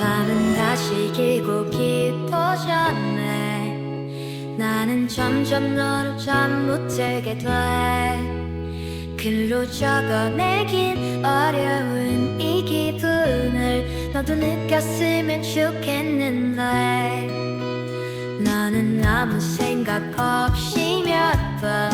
밤은 다시 길고 깊어졌네. 나는 점점 너를 잠 못 들게 돼. 글로 적어내긴 어려운 이 기분을 너도 느꼈으면 좋겠는데. 나는 아무 생각 없이 몇번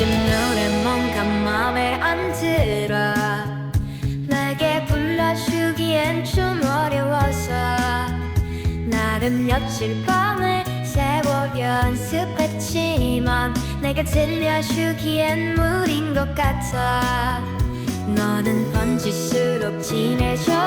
침노래 뭔가 맘에 안 들어. 내게 불러주기엔 좀 어려워서. 나름 며칠 밤을 세워 연습했지만 내가 들려주기엔 무리인 것 같아. 너는 번지수록 진해져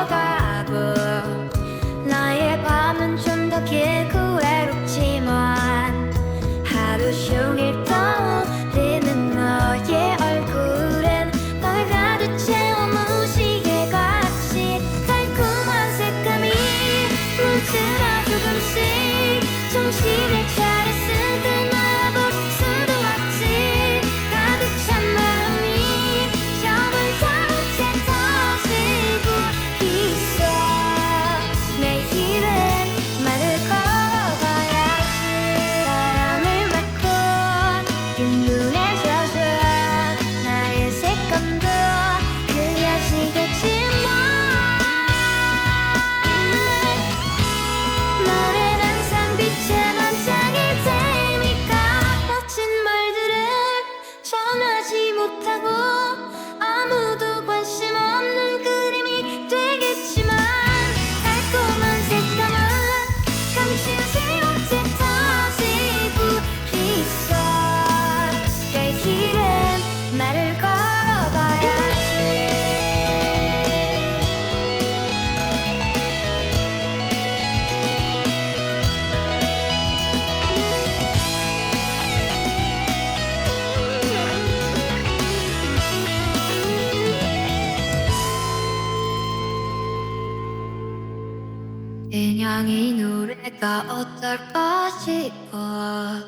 그냥 이 노래가 어떨까 싶어